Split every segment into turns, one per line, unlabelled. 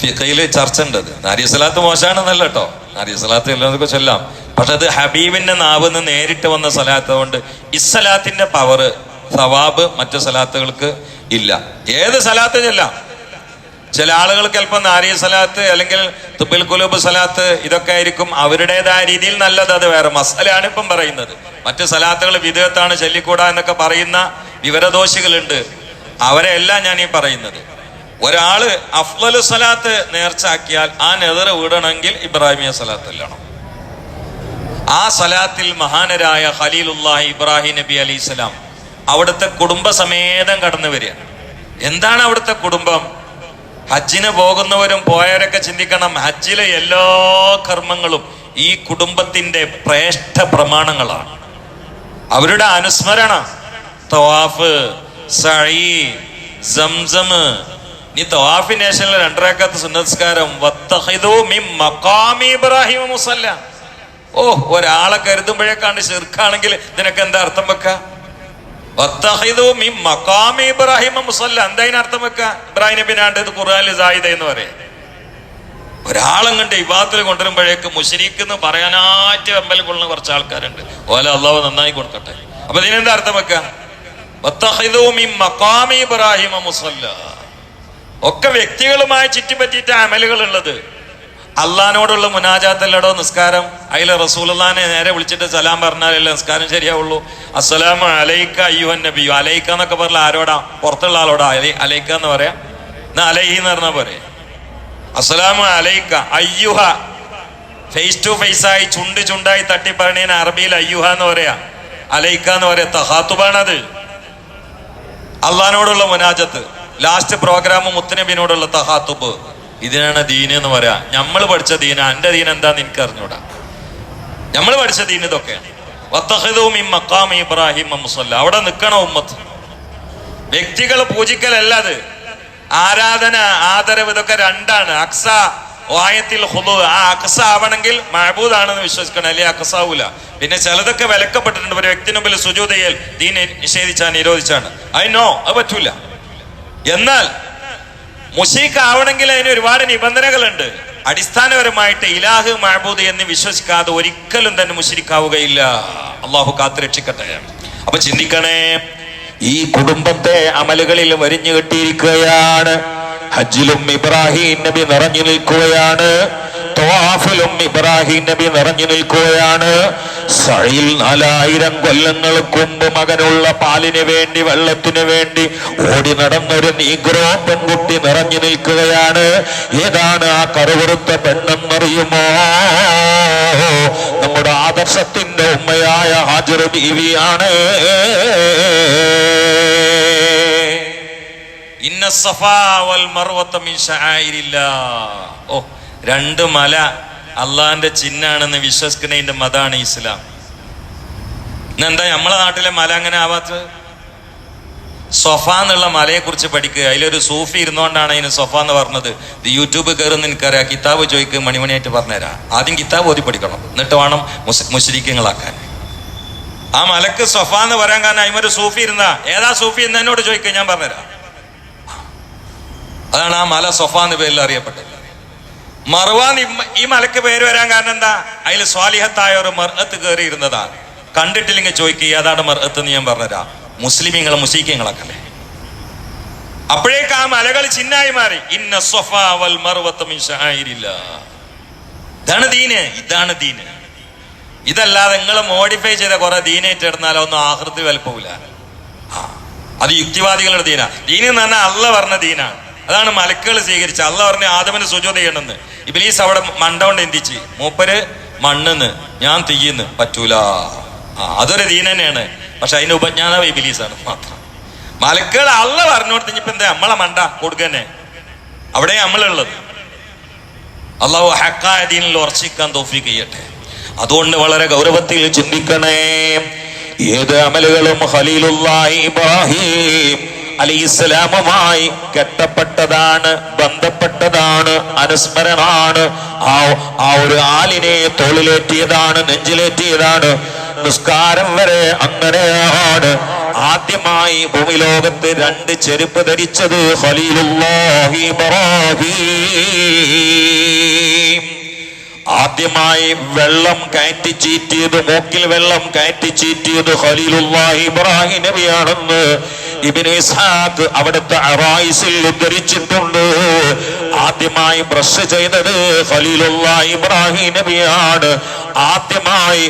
ഫിഖയിൽ ചർച്ച ഉണ്ട് അത്. നാരിയ സലാത്ത് മോശമാണെന്നല്ല കേട്ടോ. നാരിയ സലാത്ത് എല്ലാവർക്കും ചൊല്ലാം. പക്ഷെ അത് ഹബീബിന്റെ നാവ് നിന്ന് നേരിട്ട് വന്ന സലാത്ത് കൊണ്ട് ഇസ്സലാത്തിന്റെ പവർ സവാബ് മറ്റു സലാത്തുകൾക്ക് ഇല്ല. ഏത് സലാത്ത് ചെല്ലാം? ചില ആളുകൾ ചിലപ്പോൾ നാരിയ സലാത്ത് അല്ലെങ്കിൽ തുബിൽ കുലൂബ് സലാത്ത് ഇതൊക്കെ ആയിരിക്കും അവരുടേതായ രീതിയിൽ നല്ലത് അത് വേറെ മസലാണ് ഇപ്പം പറയുന്നത്. മറ്റ് സലാത്തുകൾ വിധേയത്താണ് ചൊല്ലിക്കൂടാ എന്നൊക്കെ പറയുന്ന വിവരദോഷികളുണ്ട്. അവരെല്ലാം ഞാൻ ഈ പറയുന്നത്. ഒരാൾ അഫ്ലലു സലാത്ത് നേർച്ചാക്കിയാൽ ആ നെതിർ വീടണമെങ്കിൽ ഇബ്രാഹിമിയ സലാത്ത് അല്ലണം. ആ സലാത്തിൽ മഹാനരായ ഖലീലുല്ലാഹി ഇബ്രാഹിം നബി അലി ഇസ്ലാം അവിടുത്തെ കുടുംബസമേതം കടന്നു വരിക എന്താണ് അവിടുത്തെ കുടുംബം? ഹജ്ജിന് പോകുന്നവരും പോയവരൊക്കെ ചിന്തിക്കണം ഹജ്ജിലെ എല്ലാ കർമ്മങ്ങളും ഈ കുടുംബത്തിന്റെ പ്രേഷ്ഠ പ്രമാണങ്ങളാണ്. അവരുടെ അനുസ്മരണ തവാഫ് സഴി സംസം നീ തവാഫി നേഷനിലെ രണ്ടരക്കാത്ത സുന്നസ്കാരം ഇബ്രാഹിം മുസല്ല. ഓ ഒരാളെ കരുതുമ്പോഴേക്കാണ് ശിർക്കാണെങ്കിൽ നിനക്ക് എന്താ അർത്ഥം വെക്ക? ഇബ്രാഹിം മുസല്ല. എന്താ അർത്ഥം വെക്ക? ഇബ്രാഹിം നബിനാണ്ട് ഇത് ഖുർആനിൽ സായിദ എന്ന് പറയും. ഒരാളെങ്ങണ്ട് ഇവാത്തിൽ കൊണ്ടുവരുമ്പോഴേക്ക് മുഷരിക്ക് എന്ന് പറയാനായിട്ട് വെമ്പൽ കൊള്ളുന്ന കുറച്ച് ആൾക്കാരുണ്ട്. ഓല അള്ളാഹു നന്നായി കൊടുക്കട്ടെ. അപ്പൊ ഇതിനെന്താ അർത്ഥം വെക്കാം? ഇബ്രാഹിം മുസല്ല. ഒക്കെ വ്യക്തികളുമായി ചുറ്റിപ്പറ്റിയിട്ട് അമലുകൾ ഉള്ളത് അള്ളഹാനോടുള്ള മുനാജാത്തല്ലടോ നിസ്കാരം. അതിലെ റസൂലുള്ളാനെ നേരെ വിളിച്ചിട്ട് സലാം പറഞ്ഞാലല്ലേ നിസ്കാരം ശരിയാവുള്ളൂ. അസ്സലാമു അലൈക്ക അയ്യുഹൻ നബിയു അലൈക്ക എന്നൊക്കെ പറഞ്ഞാൽ ആരോടാ? പുറത്തുള്ള ആളോടാ? അലൈ അലൈക്ക എന്ന് പറയാം? എന്നാ അലൈഹി എന്ന് പറഞ്ഞാൽ പോരെ? അസ്സലാമു അലൈക്ക അയ്യുഹ. ഫേസ് ടു ഫേസ് ആയി ചുണ്ട് ചുണ്ടായി തട്ടി പറഞ്ഞതിന് അറബിയിൽ അയ്യുഹ എന്ന് പറയാ. അലൈക്ക എന്ന് പറയാ തഹാത്തുബാണത്. അള്ളഹാനോടുള്ള മുനാജത്ത്. Last programme മുത്തനബിനോടുള്ള തഹാത്തുബ്. ഇതിനാണ് ദീൻ എന്ന് പറയാ. നമ്മൾ പഠിച്ച ദീന. എന്റെ ദീൻ എന്താന്ന് എനിക്ക് അറിഞ്ഞൂടാ നമ്മൾ പഠിച്ച ദീൻ ഇതൊക്കെയാണ്. ഇബ്രാഹിം അവിടെ നിൽക്കണം ഉമ്മത്ത്. വ്യക്തികൾ പൂജിക്കലല്ല അത്. ആരാധന ആദരവ് ഇതൊക്കെ രണ്ടാണ്. അക്സ വായത്തിൽ ഹുദു. ആ അക്സ ആവണമെങ്കിൽ മഹബൂദാണെന്ന് വിശ്വസിക്കണം. അല്ലെ അക്സാവൂല. പിന്നെ ചിലതൊക്കെ വിലക്കപ്പെട്ടിട്ടുണ്ട്. ഒരു വ്യക്തി മുമ്പിൽ ദീൻ നിഷേധിച്ചാണ് നിരോധിച്ചാണ്. ഐ നോ അത് പറ്റൂല. എന്നാൽ മുഷീഖ് ആവണമെങ്കിൽ അതിന് ഒരുപാട് നിബന്ധനകളുണ്ട്. അടിസ്ഥാനപരമായിട്ട് ഇലാഹ് മഹബൂദ് എന്ന് വിശ്വസിക്കാതെ ഒരിക്കലും തന്നെ മുഷിരിക്കാവുകയില്ല. അള്ളാഹു കാത്തുരക്ഷിക്കട്ടെ അപ്പൊ ചിന്തിക്കണേ ഈ കുടുംബത്തെ അമലുകളിൽ വരിഞ്ഞു കെട്ടിയിരിക്കുകയാണ്. ഹജ്ജിലും ഇബ്രാഹിം നബി നിറഞ്ഞു നിൽക്കുകയാണ്. തവാഫിലും ഇബ്രാഹിം നബി നിറഞ്ഞു നിൽക്കുകയാണ്. സഴിയിൽ നാലായിരം കൊല്ലങ്ങൾക്ക് മുമ്പ് മകനുള്ള പാലിന് വേണ്ടി വെള്ളത്തിന് വേണ്ടി ഓടി നടന്നൊരു നീഗ്രോ പെൺകുട്ടി നിറഞ്ഞു നിൽക്കുകയാണ്. ഏതാണ് ആ കറുവറുത്ത പെണ്ണെന്നറിയുമോ? നമ്മുടെ ആദർശത്തിന്റെ ഉമ്മയായ ഹാജർ ബീവിയാണ് ഇന്ന സഫാ വൽ ശആയിരില്ലാ. ഓ രണ്ട് മല അള്ളാന്റെ ചിഹ്നാണെന്ന് വിശ്വസിക്കുന്നതിന്റെ മതാണ് ഇസ്ലാം. ഇന്നെന്താ നമ്മളെ നാട്ടിലെ മല അങ്ങനെ ആവാത്തത്? സൊഫ എന്നുള്ള മലയെ കുറിച്ച് പഠിക്കുക. അതിലൊരു സൂഫി ഇരുന്നുകൊണ്ടാണ് അതിന് സൊഫ എന്ന് പറഞ്ഞത്. ഇത് യൂട്യൂബ് കയറുന്ന എനിക്കറിയാം. കിതാബ് ചോദിക്കുക മണിമണിയായിട്ട് പറഞ്ഞുതരാം. ആദ്യം കിതാബ് ഓതി പഠിക്കണം. എന്നിട്ട് വേണം മുസ് മുസ്ലിക്കങ്ങളാക്കാൻ ആ മലക്ക് സൊഫ എന്ന് പറയാൻ കാരണം അതിമൊരു സൂഫി ഇരുന്നാ. ഏതാ സൂഫി എന്ന് എന്നോട് ചോദിക്കുക ഞാൻ പറഞ്ഞുതരാം. അതാണ് ആ മല സൊഫ എന്ന് പേരിൽ അറിയപ്പെട്ടത്. മറുവാൻ ഈ മലക്ക് പേര് വരാൻ കാരണം എന്താ? അതിൽ സ്വാലിഹത്തായ ഒരു മർഹത്ത് കയറി ഇരുന്നതാ കണ്ടിട്ടില്ലെങ്കിൽ ചോദിക്കുക ഏതാണ് മർഹത്ത് എന്ന് ഞാൻ പറഞ്ഞുതരാം. മുസ്ലിമീങ്ങളെ മുസ്ലിക്കങ്ങളൊക്കെ അപ്പോഴേക്ക് ആ മലകൾ ചിന്നായി മാറി. ഇന്ന സ്വഫാവൽ ശആയിരില്ല. ഇതാണ് ദീന്. ഇതാണ് ദീന്. ഇതല്ലാതെ നിങ്ങൾ മോഡിഫൈ ചെയ്ത കുറെ ദീനേറ്റ് ഇടുന്നാലോ ഒന്നും ആഹൃതി വലുപ്പമില്ല അത് യുക്തിവാദികളുടെ ദീന. ദീനെന്ന് പറഞ്ഞാൽ അല്ല പറഞ്ഞ ദീനാണ്. അതാണ് മലക്കുകൾ സ്വീകരിച്ച അല്ല പറഞ്ഞ ആദമന് സുജോത ചെയ്യണമെന്ന്. ഇബിലീസ് അവിടെ മണ്ട കൊണ്ട് എന്തിച്ച്? മൂപ്പര് മണ്ണെന്ന് ഞാൻ തീയെന്ന് പറ്റൂല. ആ അതൊരു ദീൻ തന്നെയാണ്. പക്ഷെ അതിന് ഉപജ്ഞാതാവ് ഇബിലീസാണ് മാത്രം. മലക്കുകൾ അള്ള പറഞ്ഞു ഇനിയിപ്പോ എന്താ? നമ്മളെ മണ്ട കൊടുക്കന്നെ. അവിടെ നമ്മളുള്ളത്. അള്ളാഹു ഹക്കായ ദീനിൽ ഉറച്ചിക്കാൻ തോഫിക്ക് ചെയ്യട്ടെ. അതുകൊണ്ട് വളരെ ഗൗരവത്തിൽ ചിന്തിക്കണേ. ഏത് അമലുകളും ഖലീലുല്ലാഹി ഇബ്രാഹിം. അലൈഹിസ്സലാമുമായി കെട്ടപ്പെട്ടതാണ് ബന്ധപ്പെട്ടതാണ് അനുസ്മരണമാണ്. ആ ആ ഒരു ആലിനെ തോളിലേറ്റിയതാണ് നെഞ്ചിലേറ്റിയതാണ്. നിസ്കാരം വരെ അങ്ങനെയാണ്. ആദ്യമായി ഭൂമിലോകത്ത് രണ്ട് ചെരുപ്പ് ധരിച്ചത് ഖലീലുല്ലാഹി ഇബ്രാഹിം. ആദ്യമായി വെള്ളം കയറ്റി ചീറ്റിയത് മൂക്കിൽ വെള്ളം കയറ്റി ചീറ്റിയത് ഖലീലുല്ലാഹി ഇബ്രാഹിം നബിയാണെന്ന് ഇബിന് ഇസ്ഹാഖ് അവിടുത്തെ അറായിസിൽ ഉദ്ധരിച്ചിട്ടുണ്ട്. ആദ്യമായി ബ്രഷ് ചെയ്തത് ഖലീലുള്ള ഇബ്രാഹിം നബിയാണ്. ആദ്യമായി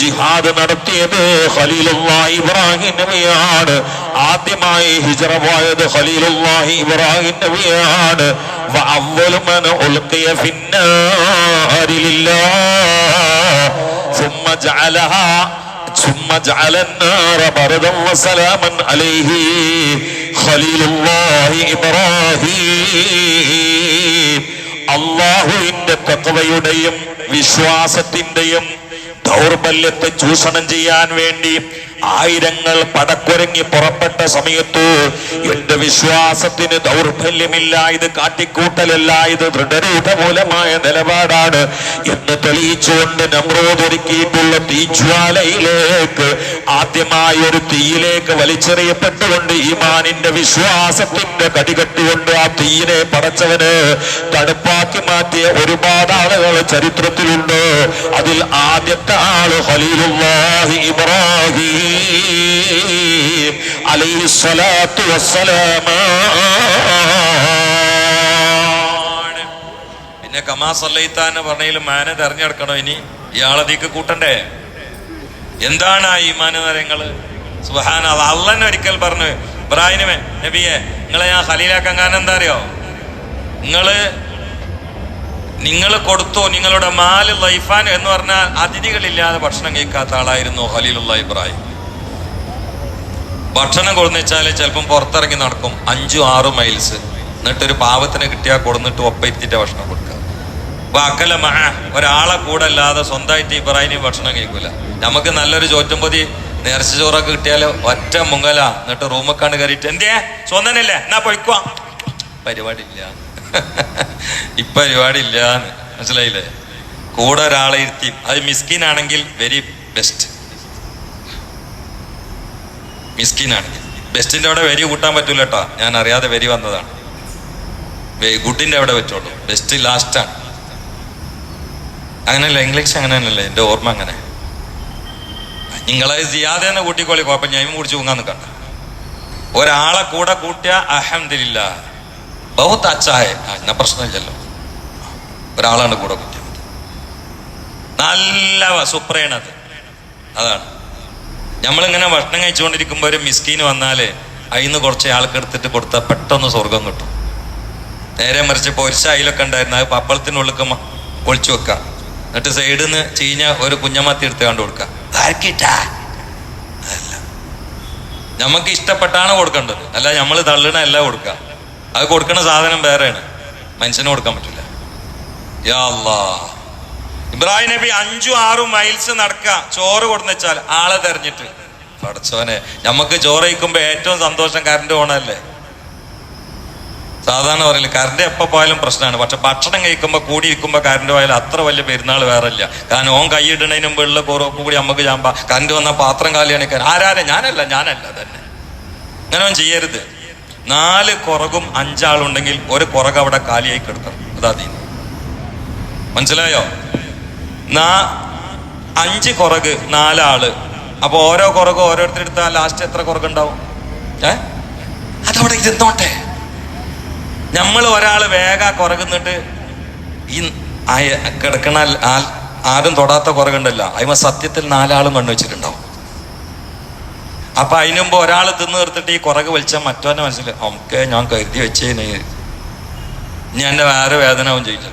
ജിഹാദ് നടത്തിയത് ഖലീലുള്ള ഇബ്രാഹിം നബിയാണ്. ആദ്യമായി ഹിജറ പോയത് ഖലീലുള്ള ഇബ്രാഹിം നബിയാണ്. അവലുമൻ ഉൽക്കിയ ഫിന്നാ في النار لله ثم جعلها ثم جعل النار بردا وسلاما عليه خليل الله إبراهيم അള്ളാഹുവിന്റെ തത്വയുടെയും വിശ്വാസത്തിന്റെയും ദൗർബല്യത്തെ ചൂഷണം ചെയ്യാൻ വേണ്ടി ആയിരങ്ങൾ പടക്കുരങ്ങി പുറപ്പെട്ട സമയത്ത് എന്റെ വിശ്വാസത്തിന് ദൗർബല്യമില്ല ഇത് കാട്ടിക്കൂട്ടലല്ല ഇത് ദൃഢരൂഢമൂലമായ നിലപാടാണ് എന്ന് തെളിയിച്ചുകൊണ്ട് നമ്രോദ് തീജ്വാലയിലേക്ക് ആദ്യമായ ഒരു തീയിലേക്ക് വലിച്ചെറിയപ്പെട്ടുകൊണ്ട് ഈമാനിന്റെ വിശ്വാസത്തിന്റെ കടികെട്ടുകൊണ്ട് ആ തീയിനെ പടച്ചവന് തണുപ്പാക്കി മാറ്റിയ ഒരുപാട് ആളുകൾ ചരിത്രത്തിലുണ്ട്. അതിൽ ആദ്യത്തെ ആൾ ഖലീലുല്ലാഹി ഇബ്രാഹിം. പിന്നെ കമാ സല്ലൈത്താന്ന് പറഞ്ഞതിൽ മാന തെരഞ്ഞെടുക്കണോ ഇനി. ഇയാളതീക്ക് കൂട്ടണ്ടേ? എന്താണ് ആ ഈമാന നരങ്ങൾ സുഹാന അള്ളൻ ഒരിക്കൽ പറഞ്ഞു ഇബ്രാഹിമേ നബിയെ നിങ്ങളെ ഞാൻ ഹലീലാക്കാൻ കാരണം എന്താ അറിയോ? നിങ്ങൾ നിങ്ങൾ കൊടുത്തു നിങ്ങളുടെ മാൽ ലൈഫാൻ എന്ന് പറഞ്ഞാൽ അതിഥികളില്ലാതെ ഭക്ഷണം കഴിക്കാത്ത ആളായിരുന്നു ഹലീലുള്ള ഇബ്രാഹിം. ഭക്ഷണം കൊടുന്നെച്ചാൽ ചിലപ്പം പുറത്തിറങ്ങി നടക്കും. അഞ്ചും ആറും മൈൽസ് എന്നിട്ടൊരു പാവത്തിന് കിട്ടിയാൽ കൊടുന്നിട്ട് ഒപ്പയിരുത്തിട്ട് ഭക്ഷണം കൊടുക്കുക അപ്പൊ അക്കല മഴ ഒരാളെ കൂടെ അല്ലാതെ സ്വന്തമായിട്ട് ഇബ്രാഹിം ഭക്ഷണം കഴിക്കൂല. നമുക്ക് നല്ലൊരു ചോറ്റുംപൊതി നേർച്ച ചോറൊക്കെ കിട്ടിയാൽ ഒറ്റ മുങ്ങല. എന്നിട്ട് റൂമൊക്കാണ് കയറിയിട്ട് എന്തേ സ്വന്തനല്ലേ? എന്നാ പൊയ്ക്കുവാ പരിപാടിയില്ല. ഇപ്പരിപാടിയില്ല മനസ്സിലായില്ലേ? കൂടെ ഒരാളെ ഇരുത്തി. അത് മിസ്കിനാണെങ്കിൽ വെരി ബെസ്റ്റ് മിസ്കിനാണെങ്കിൽ ബെസ്റ്റിന്റെ അവിടെ വരി കൂട്ടാൻ പറ്റൂല കേട്ടോ ഞാൻ അറിയാതെ വരി വന്നതാണ്. ഗുഡിന്റെ അവിടെ വെച്ചോളൂ. ബെസ്റ്റ് ലാസ്റ്റാണ്. അങ്ങനെയല്ല ഇംഗ്ലീഷ് അങ്ങനെയല്ലേ എന്റെ ഓർമ്മ അങ്ങനെ. നിങ്ങളെ ജിയാതെ തന്നെ കൂട്ടിക്കോളി കുഴപ്പം ഞാൻ കുടിച്ച് പോകാൻ നിൽക്കണ്ട. ഒരാളെ കൂടെ കൂട്ടിയ അഹമ്മദില്ല. ബഹുത്ത് അച്ചായ. എന്നാ പ്രശ്നമില്ലല്ലോ. ഒരാളാണ് കൂടെ കൂട്ടിയത് നല്ല സുപ്രേണത് അതാണ്. നമ്മളിങ്ങനെ ഭക്ഷണം കഴിച്ചുകൊണ്ടിരിക്കുമ്പോൾ ഒരു മിസ്കീന് വന്നാൽ അതിന്ന് കുറച്ച് ആൾക്ക് എടുത്തിട്ട് കൊടുത്താൽ പെട്ടെന്ന് സ്വർഗം കിട്ടും. നേരെ മറിച്ച് പൊരിച്ച അയിലൊക്കെ ഉണ്ടായിരുന്നു അത് പപ്പളത്തിനുള്ളിൽ ഒളിച്ചു വെക്കുക എന്നിട്ട് സൈഡിൽ നിന്ന് ചീഞ്ഞ ഒരു കുഞ്ഞമത്തി എടുത്ത് കണ്ടു നമുക്ക് ഇഷ്ടപ്പെട്ടാണ് കൊടുക്കേണ്ടത്. അല്ല നമ്മൾ തള്ളണ അല്ല കൊടുക്കുക അത് കൊടുക്കുന്ന സാധനം വേറെയാണ്. മനുഷ്യന് കൊടുക്കാൻ പറ്റില്ല. യാ അല്ലാ ഇബ്രാഹിം നബി അഞ്ചും ആറും മൈൽസ് നടക്കുക ചോറ് കൊടുന്നെച്ചാൽ ആളെ തെരഞ്ഞിട്ട്. പഠിച്ചോനെ നമുക്ക് ചോറ് കഴിക്കുമ്പോ ഏറ്റവും സന്തോഷം കറണ്ട് പോണല്ലേ സാധാരണ പറയില്ല കറണ്ട് എപ്പോ പോയാലും പ്രശ്നമാണ് പക്ഷെ ഭക്ഷണം കഴിക്കുമ്പോൾ കൂടി ഇരിക്കുമ്പോൾ കറണ്ട് പോയാലും അത്ര വലിയ പെരുന്നാൾ വേറെ ഇല്ല കാരണം ഓൻ കൈയിടണതിന് മുമ്പ് ഉള്ള കുറവ് കൂടി നമുക്ക് ചാമ്പ. കറണ്ട് വന്ന പാത്രം കാലിയാണെങ്കിൽ ആരാരെ? ഞാനല്ല ഞാനല്ല തന്നെ. അങ്ങനെ അവൻ ചെയ്യരുത്. നാല് കുറകും അഞ്ചാളുണ്ടെങ്കിൽ ഒരു കുറക് അവിടെ കാലിയായി കിടക്കണം. അതാ മനസ്സിലായോ? നാ അഞ്ച് കുറക് നാലാൾ. അപ്പൊ ഓരോ കുറക് ഓരോരുത്തരെടുത്താൽ ലാസ്റ്റ് എത്ര കുറകുണ്ടാവും? ഏ? അതവിടെ ഇരുന്നോട്ടെ. നമ്മൾ ഒരാൾ വേഗ കുറകുന്നിട്ട് ഈ കിടക്കണ ആരും തൊടാത്ത കുറകുണ്ടല്ലോ. അതിമ സത്യത്തിൽ നാലാളും കണ്ണു വെച്ചിട്ടുണ്ടാവും. അപ്പൊ അതിനു മുമ്പ് ഒരാൾ തിന്നു നിർത്തിട്ട് ഈ കുറക് വലിച്ചാൽ മറ്റവന്റെ മനസ്സിൽ ഓക്കെ ഞാൻ കരുതി വെച്ചേനെ. ഇനി എന്റെ വേറെ വേദനവും ചെയ്യില്ല.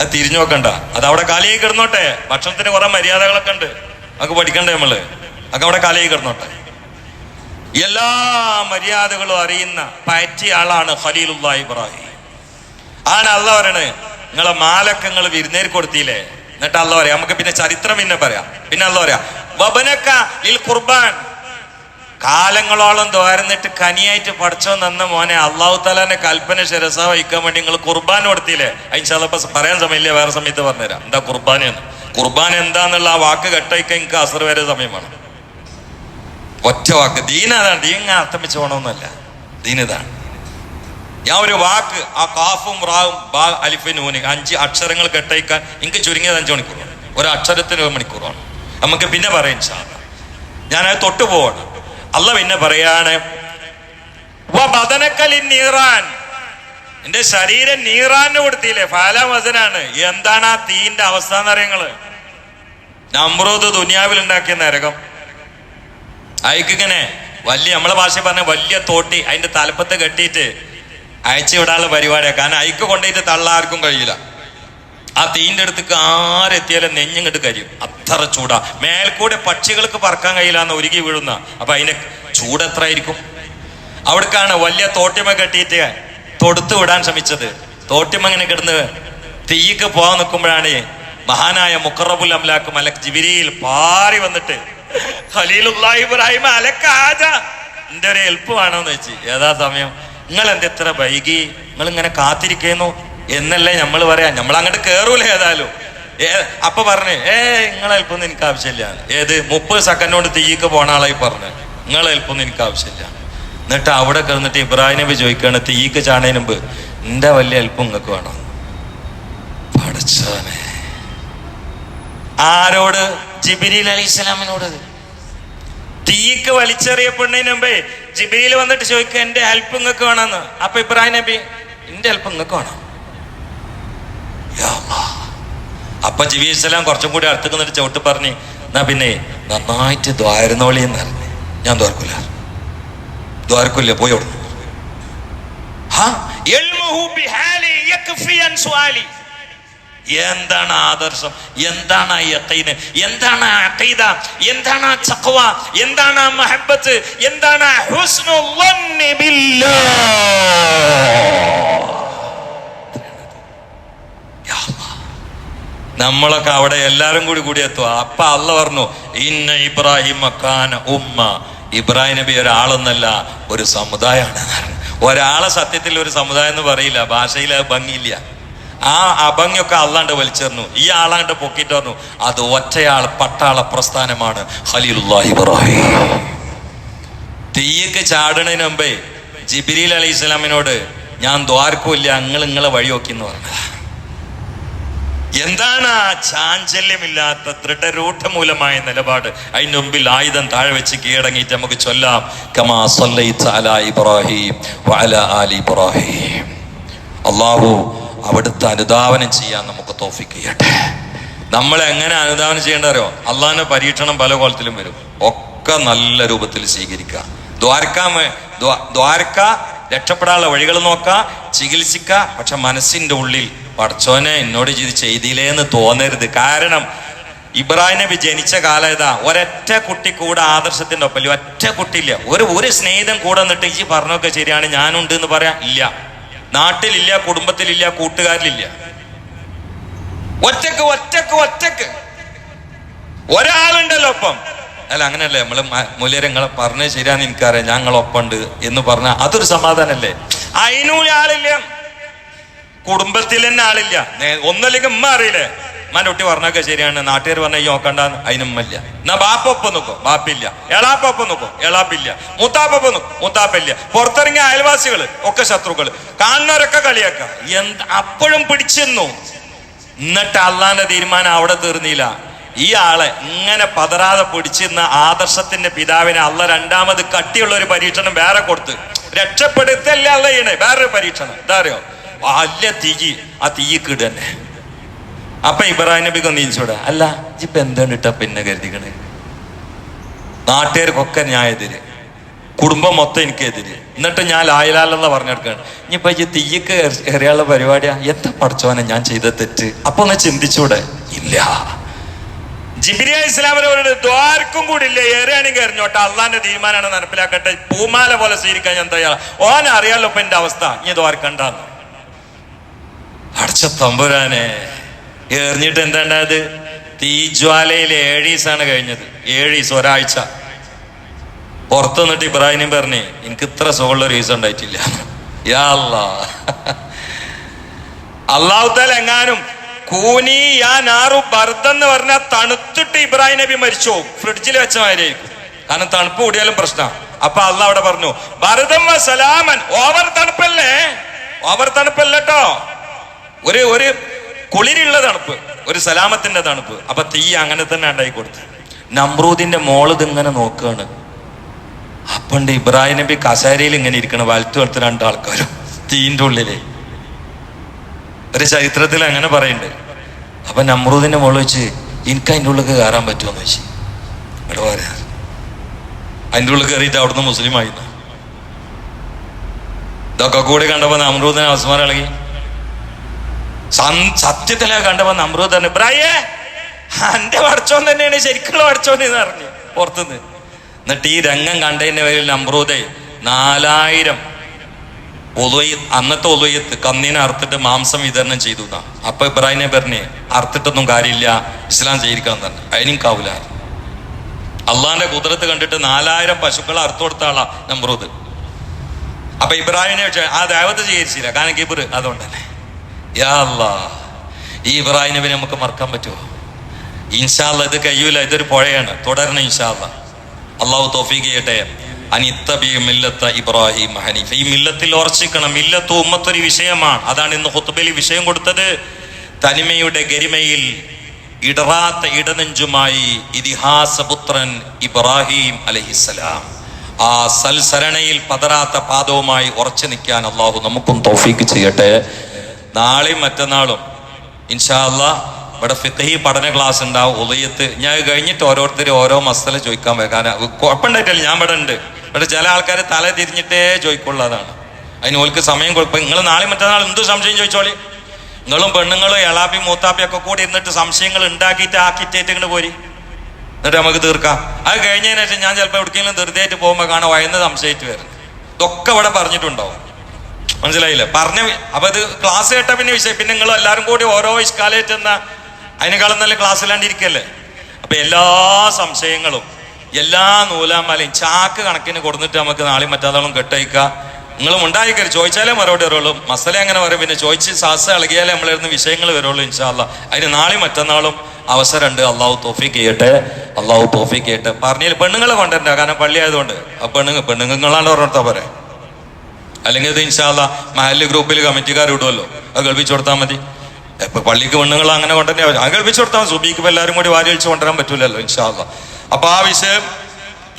അത് തിരിഞ്ഞു നോക്കണ്ട. അത് അവിടെ കാലിയായി കിടന്നോട്ടെ. ഭക്ഷണത്തിന് കുറെ മര്യാദകളൊക്കെ ഉണ്ട്. നമുക്ക് പഠിക്കണ്ടേ നമ്മൾ? അതൊക്കെ അവിടെ കാലിയായി കിടന്നോട്ടെ. എല്ലാ മര്യാദകളും അറിയുന്ന പയറ്റിയ ആളാണ് ഖലീലുള്ള ഇബ്രാഹിം. ആണ് അല്ല പറയണേ നിങ്ങളെ മാലൊക്കെ നിങ്ങൾ വിരുന്നേരി കൊടുത്തില്ലേ? എന്നിട്ട് അല്ല പറയാം. നമുക്ക് പിന്നെ ചരിത്രം പിന്നെ പറയാം. പിന്നെ അല്ല പറയാം. വബനക്ക ലിൽ ഖുർബാൻ. കാലങ്ങളോളം തോരന്നിട്ട് കനിയായിട്ട് പഠിച്ചോ നന്ന മോനെ അള്ളാഹു താലാന്റെ കൽപ്പന ശിരസ വഹിക്കാൻ വേണ്ടി നിങ്ങൾ കുർബാൻ കൊടുത്തില്ലേ? അതിന് ചിലപ്പോ പറയാൻ സമയമില്ല വേറെ സമയത്ത് പറഞ്ഞുതരാം. എന്താ കുർബാന എന്ന്? കുർബാൻ എന്താന്നുള്ള ആ വാക്ക് കെട്ടയ്ക്കാൻ എനിക്ക് അസർ വരെ സമയമാണ് ഒറ്റ വാക്ക്. ദീന അതാണ്. അർത്ഥമിച്ച് അർത്ഥം വെച്ച് പോകണമെന്നല്ല ദീൻ ഇതാണ്. ഞാൻ ഒരു വാക്ക് ആ കാഫും റാവും ബാ അലിഫ് നൂന് അഞ്ച് അക്ഷരങ്ങൾ കെട്ടയിക്കാൻ എനിക്ക് ചുരുങ്ങിയത് അഞ്ച് മണിക്കൂറാണ്. ഒരു അക്ഷരത്തിന് ഒരു മണിക്കൂറാണ്. നമുക്ക് പിന്നെ പറയും സാധാരണ ഞാനത് തൊട്ടു പോവാണ് അല്ല പിന്നെ പറയാണ് നീറാൻ. എന്റെ ശരീരം നീറാന് കൊടുത്തില്ലേ? ഫാല വചനാണ് എന്താണ് ആ തീന്റെ അവസ്ഥ എന്ന് അറിയങ്ങൾ നമ്രൂദ് ദുനിയാവിൽ ഉണ്ടാക്കിയ നരകം. അയക്കിങ്ങനെ വലിയ നമ്മളെ ഭാഷ പറഞ്ഞ വലിയ തോട്ടി അതിന്റെ തലപ്പത്ത് കെട്ടിയിട്ട് അയച്ചു വിടാനുള്ള പരിപാടിയാണ് കാരണം അയക്ക് കൊണ്ടുപോയിട്ട് തള്ളാർക്കും കഴിയില്ല. ആ തീന്റെ അടുത്തേക്ക് ആരെത്തിയാലും നെഞ്ഞിങ്ങോട്ട് കരിയും. അത്ര ചൂടാ. മേൽക്കൂടെ പക്ഷികൾക്ക് പറക്കാൻ കഴിയില്ല എന്ന് ഒരുക്കി വീഴുന്ന. അപ്പൊ അതിന് ചൂട് എത്രയായിരിക്കും? അവിടേക്കാണ് വലിയ തോട്ടിമ കെട്ടിയിട്ട് തൊടുത്തു വിടാൻ ശ്രമിച്ചത്. തോട്ടിമ ഇങ്ങനെ കിടന്ന് തീക്ക് പോകാൻ നിൽക്കുമ്പോഴാണ് മഹാനായ മുക്കറബുൽ അംലാക്ക് മലക് ജിബിരിയിൽ പാറി വന്നിട്ട് ഖലീലുല്ലാ ഇബ്രാഹിം അലക്കാജ എന്റെ ഒരു ഹെൽപ്പ് വേണമെന്ന് വെച്ച്. ഏതാ സമയം? നിങ്ങൾ എന്ത് എത്ര വൈകി? നിങ്ങൾ ഇങ്ങനെ കാത്തിരിക്കുന്നു? എന്നല്ലേ നമ്മൾ പറയാ? നമ്മൾ അങ്ങോട്ട് കേറൂല ഏതായാലും. ഏ അപ്പൊ പറഞ്ഞു ഏ നിങ്ങളെ ഹെൽപ്പൊന്നും എനിക്ക് ആവശ്യമില്ല. ഏത്? മുപ്പത് സെക്കൻഡ് കൊണ്ട് തീയ്ക്ക് പോണ ആളായി പറഞ്ഞു നിങ്ങളെ ഹെൽപ്പൊന്നും എനിക്ക് ആവശ്യമില്ല. എന്നിട്ട് അവിടെ കിടന്നിട്ട് ഇബ്രാഹിം നബി ചോദിക്കുകയാണ് തീയ്ക്ക് ചാണേന് മുമ്പ് എന്റെ വലിയ ഹെൽപ്പ് നിങ്ങൾക്ക് വേണം. പഠിച്ചവനെ ആരോട്? ജിബിരിൽ അലി ഇസ്ലാമിനോട് തീക്ക് വലിച്ചെറിയപ്പെടുന്നതിന് മുമ്പേ ജിബിരിയിൽ വന്നിട്ട് ചോദിക്കുക എന്റെ ഹെൽപ്പ് നിങ്ങൾക്ക് വേണമെന്ന്? അപ്പൊ ഇബ്രാഹിം നബി എന്റെ ഹെൽപ്പ് നിങ്ങൾക്ക് വേണം. അപ്പൊ ജീവിച്ചെല്ലാം കുറച്ചും കൂടി അടുത്തേക്ക് നിന്നിട്ട് ചവിട്ട് പറഞ്ഞ് എന്നാ പിന്നെ നന്നായിട്ട് ദ്വാരുന്നോളി പറഞ്ഞു. ഞാൻ ദ്വാർക്കൂല ദ്വാരക്കില്ല പോയി അവിടെ എന്താണ് ആദർശം? എന്താണ് യക്കൈന് എന്താണ് അഖീദ? എന്താണ് ആ എന്താണ് മഹബത്ത്? എന്താണ് ഹുസ്നുൽ ളന്നി നമ്മളൊക്കെ അവിടെ എല്ലാരും കൂടി കൂടി എത്തുക അപ്പ അല്ല പറഞ്ഞു ഇന്ന ഇബ്രാഹിം ഖാൻ ഉമ്മ. ഇബ്രാഹിം നബി ഒരാളെന്നല്ല ഒരു സമുദായമാണ് ഒരാളെ സത്യത്തിൽ ഒരു സമുദായം എന്ന് പറയില്ല ഭാഷയിൽ ഭംഗിയില്ല. ആ അഭംഗിയൊക്കെ അല്ലാണ്ട് വലിച്ചെറിഞ്ഞു ഈ ആളാണ്ട് പൊക്കിട്ട് പറഞ്ഞു അത് ഒറ്റയാൾ പട്ടാള പ്രസ്ഥാനമാണ് ഖലീലുല്ലാഹി ഇബ്രാഹിം. തീയ്ക്ക് ചാടണതിന് മുമ്പേ ജിബിരിൽ അലി ഇസ്ലാമിനോട് ഞാൻ ദ്വാർക്കുമില്ല നിങ്ങൾ നിങ്ങളെ വഴി നോക്കി എന്ന് പറഞ്ഞതാ. എന്താണ് ആ ചാഞ്ചല്യമില്ലാത്ത ദൃഢരൂഢമൂലമായ നിലപാട്? അതിന്റെ മുമ്പിൽ ആയുധം താഴെ വെച്ച് കീഴടങ്ങിയിട്ട് നമുക്ക് ചൊല്ലാം. കമാ ഇബ്രാഹിം ആലി ഇബ്രാഹിം. അള്ളാഹു അവിടുത്തെ അനുധാവനം ചെയ്യാൻ നമുക്ക് തോഫിക്ക് ചെയ്യട്ടെ. നമ്മൾ എങ്ങനെ അനുധാവനം ചെയ്യേണ്ട അറിയോ? അള്ളാഹിന്റെ പരീക്ഷണം പല കോലത്തിലും വരും. ഒക്കെ നല്ല രൂപത്തിൽ സ്വീകരിക്കുക. ദ്വാരക്കാ ദ്വാരക്ക രക്ഷപ്പെടാനുള്ള വഴികൾ നോക്കുക ചികിത്സിക്കുക പക്ഷെ മനസ്സിന്റെ ഉള്ളിൽ പടച്ചോനെ എന്നോട് ഇത് ചെയ്തില്ലേ എന്ന് തോന്നരുത്. കാരണം ഇബ്രാഹിം നബി ജനിച്ച കാലം ഇതാ ഒരൊറ്റ കുട്ടി കൂടെ ആദർശത്തിന്റെ ഒപ്പം. ഒറ്റ കുട്ടിയില്ല. ഒരു ഒരു സ്നേഹിതം കൂടെ നിന്നിട്ട് ഈ പറഞ്ഞൊക്കെ ശരിയാണ് ഞാനുണ്ട് എന്ന് പറയാ ഇല്ല. നാട്ടിലില്ല കുടുംബത്തിലില്ല കൂട്ടുകാരിലില്ല. ഒറ്റയ്ക്ക് ഒറ്റയ്ക്ക് ഒറ്റയ്ക്ക്. ഒരാളുണ്ടല്ലോ ഒപ്പം അല്ല അങ്ങനെയല്ലേ? നമ്മൾ മൂല്യരങ്ങളെ പറഞ്ഞത് ശരിയാന്ന് എനിക്കറിയാം. ഒപ്പണ്ട് എന്ന് പറഞ്ഞ അതൊരു സമാധാനല്ലേ? അതിനും ആളില്ല. കുടുംബത്തിൽ തന്നെ ആളില്ല ഒന്നല്ലെങ്കിൽ ഉമ്മ അറിയില്ലേ? മാനൊട്ടി പറഞ്ഞൊക്കെ ശരിയാണ്. നാട്ടുകാർ പറഞ്ഞ ഈ നോക്കണ്ടെന്ന്. അതിനുമ്മല്ല എന്നാ ബാപ്പൊപ്പം നോക്കും? ബാപ്പില്ല. എളാപ്പൊപ്പം നോക്കും? എളാപ്പില്ല. മുത്താപ്പൊപ്പം നോക്കും? മുത്താപ്പില്ല പുറത്തിറങ്ങിയ അയൽവാസികൾ ഒക്കെ ശത്രുക്കൾ. കാണുന്നവരൊക്കെ കളിയാക്ക. എന്ത് അപ്പോഴും പിടിച്ചെന്നു. എന്നിട്ട് അള്ളാന്റെ തീരുമാനം അവിടെ തീർന്നില്ല. ഈ ആളെ ഇങ്ങനെ പതരാതെ പിടിച്ചിരുന്ന ആദർശത്തിന്റെ പിതാവിനെ അല്ല രണ്ടാമത് കട്ടിയുള്ള ഒരു പരീക്ഷണം വേറെ കൊടുത്ത്. രക്ഷപ്പെടുത്തല്ലേ അല്ല ചെയ്യണേ. വേറൊരു പരീക്ഷണം. എന്താ അറിയോ? വലിയ തീ ആ തീയ്ക്ക് തന്നെ അപ്പൊ ഇബ്രാഹിം നബിക്ക് ഒന്ന് നീച്ചൂടെ അല്ല ഇപ്പൊ എന്താണ് ഇട്ടാ പിന്നെ കരുതിക്കണേ? നാട്ടുകാർക്കൊക്കെ ഞാൻ എതിര് കുടുംബം മൊത്തം എനിക്കെതിര്. എന്നിട്ട് ഞാൻ ലായലാലെന്ന് പറഞ്ഞെടുക്കാണ്. ഇനിയിപ്പൊ ഈ തീയ്ക്ക് എറിയാനുള്ള പരിപാടിയാ? എന്താ പഠിച്ചോനെ ഞാൻ ചെയ്ത തെറ്റ്? അപ്പൊ ഒന്ന് ചിന്തിച്ചൂടെ? ഇല്ല. ജിബിരിയ ഇസ്ലാമിനോട് ദ്വാർക്കും കൂടി ഇല്ല. ഏറെയാണെങ്കിൽ എറിഞ്ഞോട്ടെ അള്ളാന്റെ തീരുമാനമാണ് നടപ്പിലാക്കട്ടെ. പൂമാല പോലെ സ്വീകരിക്കാൻ ഞാൻ തയ്യാറാ. ഓൻ അറിയാലോ ഇപ്പൊ എന്റെ അവസ്ഥ. ഇനി ദ്വാർക്കണ്ടെന്ന് അടച്ച തമ്പുരാനെ എറിഞ്ഞിട്ട് എന്താണ്ടായത് തീജ്വാലയിൽ ഏഴീസാണ് കഴിഞ്ഞത്. ഏഴീസ് ഒരാഴ്ച. പുറത്തു നിന്നിട്ട് ഇബ്രാഹിം പറഞ്ഞേ എനിക്ക് ഇത്ര സുഖമുള്ള ഒരു ദിവസം ഉണ്ടായിട്ടില്ല. അള്ളാഹുത്താൽ എങ്ങാനും കൂനി ആ നാറു ബർദെന്ന് പറഞ്ഞാൽ തണുത്തിട്ട് ഇബ്രാഹിം നബി മരിച്ചു ഫ്രിഡ്ജിൽ വെച്ച മാതിരിയായിരിക്കും. കാരണം തണുപ്പ് കൂടിയാലും പ്രശ്നമാണ് അപ്പൊ അല്ല അവിടെ പറഞ്ഞു ഭരതമ്മ സലാമൻ. ഓവർ തണുപ്പല്ലേ? ഓവർ തണുപ്പല്ല കേട്ടോ ഒരു ഒരു കുളിരുള്ള തണുപ്പ് ഒരു സലാമത്തിന്റെ തണുപ്പ്. അപ്പൊ തീ അങ്ങനെ തന്നെ ഉണ്ടായി കൊടുത്തു. നമ്രൂദിന്റെ മോൾ ഇതിങ്ങനെ നോക്കുകയാണ് അപ്പണ്ട് ഇബ്രാഹിം നബി കസേരയിൽ ഇങ്ങനെ ഇരിക്കണം. വലത്തു വലത്ത് രണ്ടാൾക്കാരും തീന്റെ ഉള്ളിൽ. ഒരു ചരിത്രത്തിൽ അങ്ങനെ പറയുന്നുണ്ട് അപ്പൊ നമ്രൂദിന്റെ മുകളിൽ വെച്ച് എനിക്ക് അതിന്റെ ഉള്ളിൽ കയറാൻ പറ്റുമെന്ന് വെച്ച്. ഇവിടെ പോരാ അതിന്റെ ഉള്ളിൽ കയറിയിട്ട് അവിടുന്ന് മുസ്ലിം ആയിരുന്നു ഇതൊക്കെ കൂടി കണ്ടപ്പോ നമ്രൂദിനെ അവസ്മാരം ഇളകി. സത്യത്തിലെ കണ്ടപ്പോ നമ്രൂദ് തന്നെ ബ്രായേ എന്റെ പഠിച്ചോൻ തന്നെയാണ് ശരിക്കുള്ള പഠിച്ചോൻ എന്ന് പറഞ്ഞു പുറത്തുനിന്ന്. എന്നിട്ട് ഈ രംഗം കണ്ടതിന്റെ പേരിൽ നമ്രൂദേ നാലായിരം ഒലുയ അന്നത്തെ ഒലുവയത്ത് കന്നീനെ അറുത്തിട്ട് മാംസം വിതരണം ചെയ്തു എന്നാ അപ്പൊ ഇബ്രാഹിനെ പറഞ്ഞ് അറുത്തിട്ടൊന്നും കാര്യമില്ല. ഇസ്ലാം ചെയ്തിരിക്കാൻ തന്നെ. അതിനും കാവൂല. അള്ളാന്റെ കുതിരത്ത് കണ്ടിട്ട് നാലായിരം പശുക്കളെ അറുത്തു കൊടുത്ത ആളാ നമ്പറുത് അപ്പൊ ഇബ്രാഹിമിനെ ആ ദേവത സ്വീകരിച്ചില്ല. കാരണം ഗിബർ അതുകൊണ്ട് തന്നെ യാ ഈ ഇബ്രാഹിം നബിനെ നമുക്ക് മറക്കാൻ പറ്റുമോ ഇൻഷാല്ല ഇത് കഴിയൂല. ഇതൊരു പുഴയാണ്. തുടരണം ഇൻഷാല്ല അള്ളാഹു തോഫീക്ക് ചെയ്യട്ടെ. അനിത്തബി മില്ലത്ത ഇബ്രാഹിം ഹനീഫ്. ഈ മില്ലത്തിൽ ഓർച്ചിക്കണം മില്ലത്ത് ഉമ്മത്തൊരു വിഷയമാണ്. അതാണ് ഇന്ന് ഹുത്തുബലി വിഷയം കൊടുത്തത്. തനിമയുടെ ഗരിമയിൽ ഇടറാത്ത ഇടനെഞ്ചുമായി ഇതിഹാസപുത്രൻ ഇബ്രാഹിം അലഹിസലാം ആ സൽസരണയിൽ പതറാത്ത പാദവുമായി ഉറച്ചു നിൽക്കാൻ അള്ളാഹു നമുക്കും തോഫീക്ക് ചെയ്യട്ടെ. നാളെയും മറ്റന്നാളും ഇൻഷാല്ല ഇവിടെ ഫിത്തഹി പഠന ക്ലാസ് ഉണ്ടാവും. ഉദയത്ത് ഞാൻ കഴിഞ്ഞിട്ട് ഓരോരുത്തരും ഓരോ മസ്തല ചോദിക്കാൻ വെക്കാൻ കുഴപ്പമുണ്ടായിട്ടില്ല. ഞാൻ ഇവിടെ ഉണ്ട്. ഇവിടെ ചില ആൾക്കാർ തല തിരിഞ്ഞിട്ടേ ചോദിക്കുള്ളതാണ്. അതിന് ഓൽക്ക് സമയം കൊടുക്കും നിങ്ങൾ നാളെ മറ്റന്നാൾ എന്ത് സംശയം ചോദിച്ചോളി? നിങ്ങളും പെണ്ണുങ്ങളും എളാപ്പി മൂത്താപ്പി ഒക്കെ കൂടി ഇരുന്നിട്ട് സംശയങ്ങൾ ഉണ്ടാക്കിയിട്ട് ആക്കിയിട്ടേറ്റ് ഇങ്ങോട്ട് പോരി. എന്നിട്ട് നമുക്ക് തീർക്കാം. അത് കഴിഞ്ഞതിന് ശേഷം ഞാൻ ചിലപ്പോൾ എവിടേക്കെങ്കിലും ധൃതിയായിട്ട് പോകുമ്പോൾ കാണാൻ വയന്ന് സംശയിച്ച് വരുന്നത് ഇതൊക്കെ ഇവിടെ പറഞ്ഞിട്ടുണ്ടാവും. മനസ്സിലായില്ലേ? പറഞ്ഞ അപ്പൊ ഇത് ക്ലാസ് കേട്ട പിന്നെ വിഷയം. പിന്നെ നിങ്ങൾ എല്ലാവരും കൂടി ഓരോ ഇഷ്കാലേറ്റ് എന്ന അതിനേക്കാളും നല്ല ക്ലാസ്സിലാണ്ടിരിക്കല്ലേ അപ്പൊ എല്ലാ സംശയങ്ങളും എല്ലാ നൂലാമാലയും ചാക്ക് കണക്കിന് കൊടുത്തിട്ട് നമുക്ക് നാളെ മറ്റാതാളും കെട്ടയക്കുക നിങ്ങൾ ഉണ്ടായിക്കരുത് ചോദിച്ചാലേ മറുപടി വരുള്ളൂ. മസല അങ്ങനെ പറയും പിന്നെ ചോദിച്ച് സാസ് ഇളകിയാലേ നമ്മളിരുന്ന് വിഷയങ്ങൾ വരുള്ളൂ ഇൻഷാല്ല അതിന് നാളെ മറ്റന്നാളും അവസരമുണ്ട്. അള്ളാഹു തോഫിക്ക് ചെയ്യട്ടെ. അള്ളാഹു തോഫിക്ക് ചെയ്യട്ടെ. പറഞ്ഞാൽ പെണ്ണുങ്ങളെ കൊണ്ടുവരണ്ട. കാരണം പള്ളി ആയതുകൊണ്ട്. ആ പെണ്ണുങ്ങൾ പെണ്ണുങ്ങളാണ് പറഞ്ഞിട്ടാ പോരെ. അല്ലെങ്കിൽ ഇത് ഇൻഷാല്ല മഹൽ ഗ്രൂപ്പിൽ കമ്മിറ്റിക്കാർ ഇടുമല്ലോ അത് കേൾപ്പിച്ചു കൊടുത്താൽ മതി. ഇപ്പൊ പള്ളിക്ക് പെണ്ണുങ്ങൾ അങ്ങനെ കൊണ്ടുതന്നെ ആ കേൾപ്പിച്ചു കൊടുത്താൽ സുബീക്ക് എല്ലാവരും കൂടി വാരി വലിച്ച് കൊണ്ടുവരാൻ പറ്റൂലല്ലോ ഇൻഷാല്ല അപ്പൊ ആ വിഷയം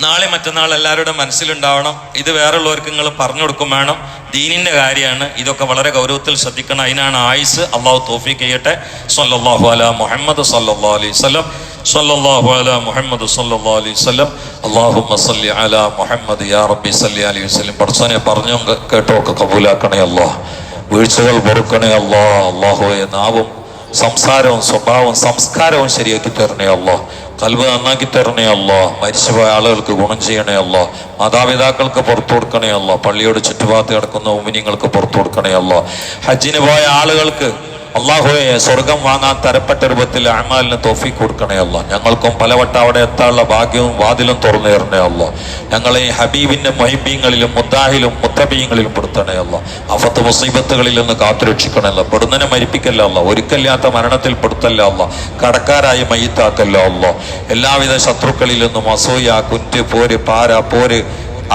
നാളെ മറ്റന്നാൾ എല്ലാവരുടെ മനസ്സിലുണ്ടാവണം. ഇത് വേറുള്ളവർക്ക് നിങ്ങൾ പറഞ്ഞു കൊടുക്കും വേണം. ദീനിന്റെ കാര്യമാണ്. ഇതൊക്കെ വളരെ ഗൗരവത്തിൽ ശ്രദ്ധിക്കണം. അതിനാണ് ആയുസ്. അള്ളാഹു തോഫീക്ക് ചെയ്യട്ടെ. സല്ലാഹു അല മുഹമ്മദ് സല്ലല്ലാഹു അലൈഹി വസല്ലം. സല്ലല്ലാഹു അല മുഹമ്മദ് സല്ലല്ലാഹു അലൈഹി വസല്ലം. അല്ലാഹുമ്മ സല്ലി അല മുഹമ്മദ് യാ റബ്ബി സല്ലി അലൈഹി വസല്ലം. പഠിച്ചനെ പറഞ്ഞു കേട്ടോ ഒക്കെ കബൂലാക്കണേ അല്ലാഹ്. വീഴ്ചകൾ പൊറുക്കണേ അള്ളാഹ് അള്ളാഹുവെ നാവും സംസാരവും സ്വഭാവവും സംസ്കാരവും ശരിയാക്കി തരണയല്ലോ കൽവ് നന്നാക്കി തരണയല്ലോ മരിച്ചുപോയ ആളുകൾക്ക് ഗുണം ചെയ്യണേ അല്ലോ മാതാപിതാക്കൾക്ക് പുറത്തു കൊടുക്കണയല്ലോ പള്ളിയോട് ചുറ്റുഭാഗത്ത് കിടക്കുന്ന ഉമിനിങ്ങൾക്ക് പുറത്തു കൊടുക്കണയല്ലോ ഹജ്ജിന് പോയ ആളുകൾക്ക് അള്ളാഹുവെ സ്വർഗം വാങ്ങാൻ തരപ്പെട്ട രൂപത്തിൽ അമാലിന് തോഫിക്ക് കൊടുക്കണേ അല്ല ഞങ്ങൾക്കും പലവട്ടം അവിടെ എത്താനുള്ള ഭാഗ്യവും വാതിലും തുറന്നു തരണേ അല്ല ഞങ്ങളെ ഹബീബിന്റെ മൊഹിബീങ്ങളിലും മുദ്ദാഹിലും മുത്തബീങ്ങളിലും പെടുത്തണേ അല്ല അഫത്ത് മുസീബത്തുകളിൽ നിന്ന് കാത്തുരക്ഷിക്കണമല്ലോ പെടുന്നതിനെ മരിപ്പിക്കല്ല അല്ല ഒരുക്കല്ലാത്ത മരണത്തിൽ പെടുത്തല്ല അല്ല കടക്കാരായി മയ്യത്താക്കല്ലോ അല്ലോ എല്ലാവിധ ശത്രുക്കളിൽ നിന്നും അസൂയ കുറ്റ് പോര് പാര പോര്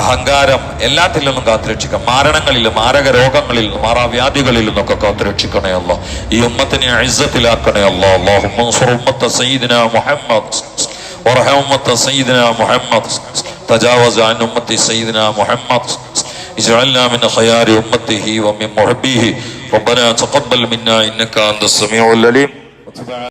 അഹങ്കാരം എല്ലാത്തിൽ നിന്നും കാത്തുരക്ഷിക്കാം മാരണങ്ങളിലും മാരക രോഗങ്ങളിൽ നിന്നും മാറാവ്യാധികളിൽ നിന്നൊക്കെ കാത്തുരക്ഷിക്കണേ അല്ലോ ഈ ഉമ്മത്തിനെ ഇസ്സത്തിലാക്കണേ അല്ലോ അള്ളാഹു ഉമ്മത്ത സയ്യിദിന മുഹമ്മദ് ورحم أمة سيدنا محمد تجاوز عن أمة سيدنا محمد اجعلنا من خيار أمته ومن محبيه ربنا تقبل منا إنك أنت السميع العليم وتب علينا